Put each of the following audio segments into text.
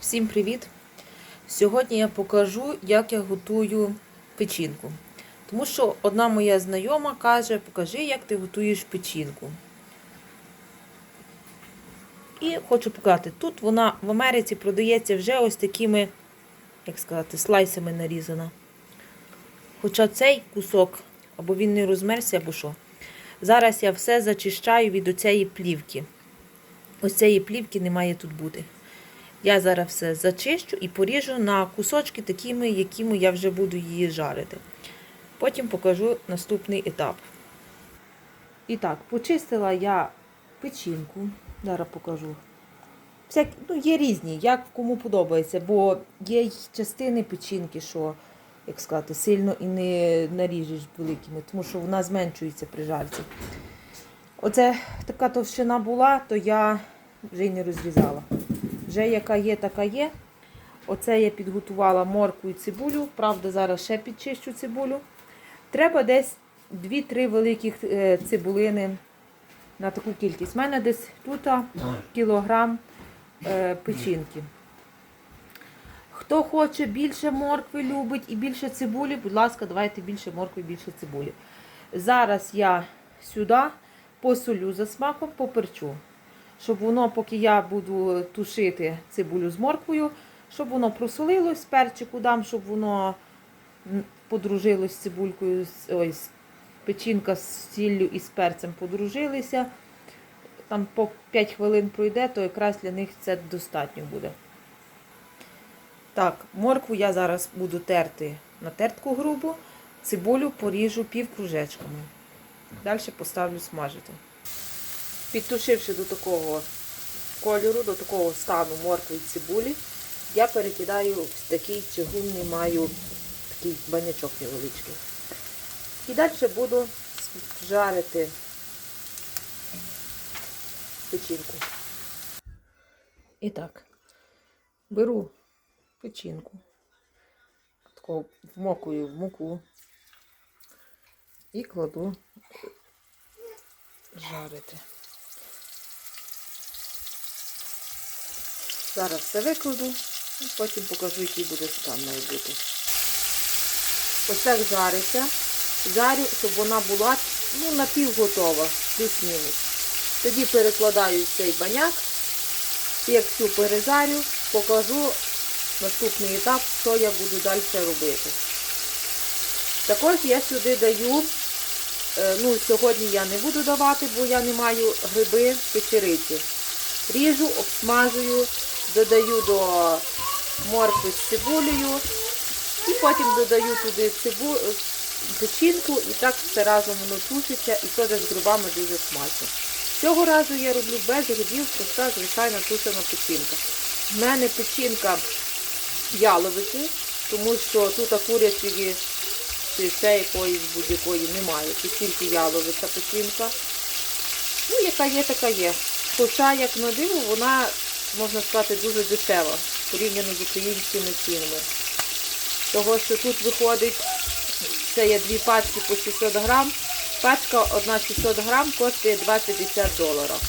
Всім привіт! Сьогодні я покажу, як я готую печінку. Тому що одна моя знайома каже, покажи, як ти готуєш печінку. І хочу показати, тут вона в Америці продається вже ось такими, як сказати, слайсами нарізана. Хоча цей кусок, або він не розмерся, або що. Зараз я все зачищаю від оцієї плівки. Ось цієї плівки не має тут бути. Я зараз все зачищу і поріжу на кусочки такими, якими я вже буду її жарити. Потім покажу наступний етап. І так, почистила я печінку. Зараз покажу. Всякі, ну, є різні, як кому подобається, бо є частини печінки, що, як сказати, сильно і не наріжеш великими, тому що вона зменшується при жарці. Оце така товщина була, то я вже й не розрізала. Вже яка є, така є. Оце я підготувала моркву і цибулю. Правда, зараз ще підчищу цибулю. Треба десь 2-3 великих е, цибулини на таку кількість. У мене десь тут кілограм е, печінки. Хто хоче більше моркви любить і більше цибулі, будь ласка, давайте більше моркви і більше цибулі. Зараз я сюди посолю за смаком, поперчу. Щоб воно, поки я буду тушити цибулю з морквою, щоб воно просолилось, перчику дам, щоб воно подружилось з цибулькою, ой, печінка з сіллю і з перцем подружилися. Там по 5 хвилин пройде, то якраз для них це достатньо буде. Так, моркву я зараз буду терти на тертку грубу, цибулю поріжу пів кружечками. Далі поставлю смажити. Підтушивши до такого кольору, до такого стану моркви і цибулі, я перекидаю в такий чигунний, маю такий банячок невеличкий. І далі буду жарити печінку. І так, беру печінку, таку вмокую в муку і кладу жарити. Зараз все викладу і потім покажу, який буде стан має бути. Ось так жариться. Жарю, щоб вона була ну, напівготова, плюс-мінус. Тоді перекладаю цей баняк. Як всю пережарю, покажу наступний етап, що я буду далі робити. Також я сюди даю Е, Ну, сьогодні я не буду давати, бо я не маю гриби печериці. Ріжу, обсмажую, додаю до моркви з цибулею і потім додаю туди цибу... печінку і так все разом воно тушиться і теж з грибами дуже смачно. Цього разу я роблю без грибів, проста звичайна тушена печінка. В мене печінка яловичі, тому що тут курячої чи ще якоїсь будь-якої немає. Це тільки яловиця печінка. Ну, яка є, така є. Хоча, як на диво, вона, можна сказати, дуже дешева порівняно з українськими цінами. Того, що тут виходить, це є дві пачки по 600 грам. Пачка одна 600 грам коштує 2,50 доларів.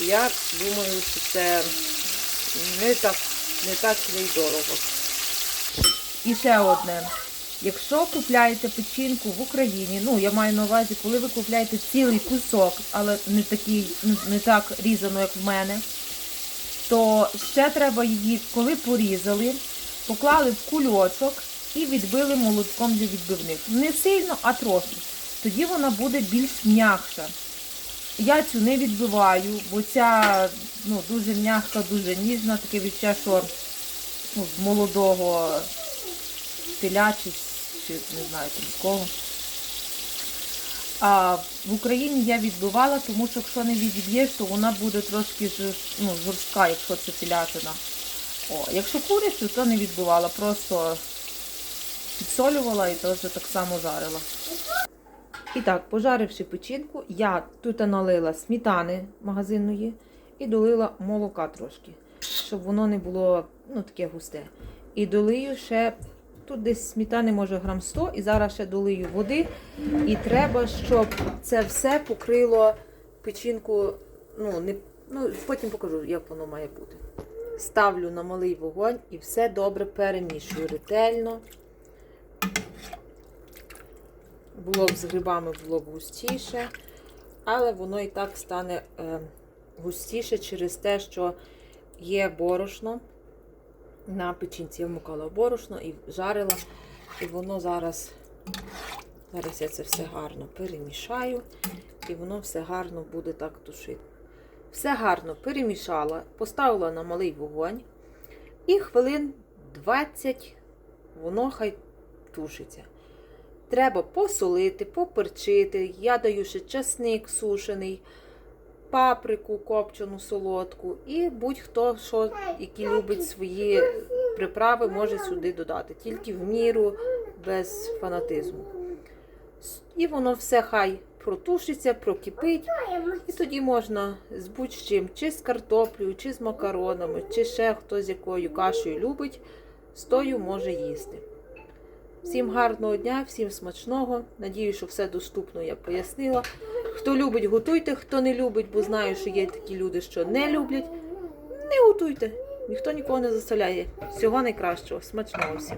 Я думаю, що це не так, не так й дорого. І ще одне. Якщо купляєте печінку в Україні, ну я маю на увазі, коли ви купляєте цілий кусок, але не такий, не так різано, як в мене, то ще треба її, коли порізали, поклали в кульочок і відбили молотком для відбивних. Не сильно, а трохи. Тоді вона буде більш м'якша. Я цю не відбиваю, бо ця ну, дуже м'яка, дуже ніжна, таке відчуття, що ну, молодого теля чи, чи не знаю з кого. А в Україні я відбивала, тому що якщо не відіб'єш, то вона буде трошки ну, жорстка, якщо це телятина. О, якщо курицю, то не відбивала, просто підсолювала і теж так само жарила. І так, пожаривши печінку, я тут налила сметани магазинної і долила молока трошки, щоб воно не було ну, таке густе. І долию ще тут десь сметани, може грам 100, і зараз ще долию води. І треба, щоб це все покрило печінку. Ну, не, ну, потім покажу, як воно має бути. ставлю на малий вогонь і все добре перемішую ретельно. Було б з грибами було б густіше, але воно і так стане е, густіше через те, що є борошно. На печінці я вмукала борошно і жарила. І воно зараз, зараз я це все гарно перемішаю, і воно все гарно буде так тушити. Все гарно перемішала, поставила на малий вогонь. І хвилин 20 воно хай тушиться. Треба посолити, поперчити. Я даю ще часник сушений, паприку копчену солодку. І будь-хто, що, який любить свої приправи, може сюди додати. Тільки в міру, без фанатизму. І воно все хай протушиться, прокипить. І тоді можна з будь-чим, чи з картоплею, чи з макаронами, чи ще хто з якою кашею любить, з тою може їсти. Всім гарного дня, всім смачного. Надію, що все доступно я пояснила. Хто любить, готуйте, хто не любить, бо знаю, що є такі люди, що не люблять. Не готуйте. Ніхто нікого не заставляє. Всього найкращого. Смачного всім.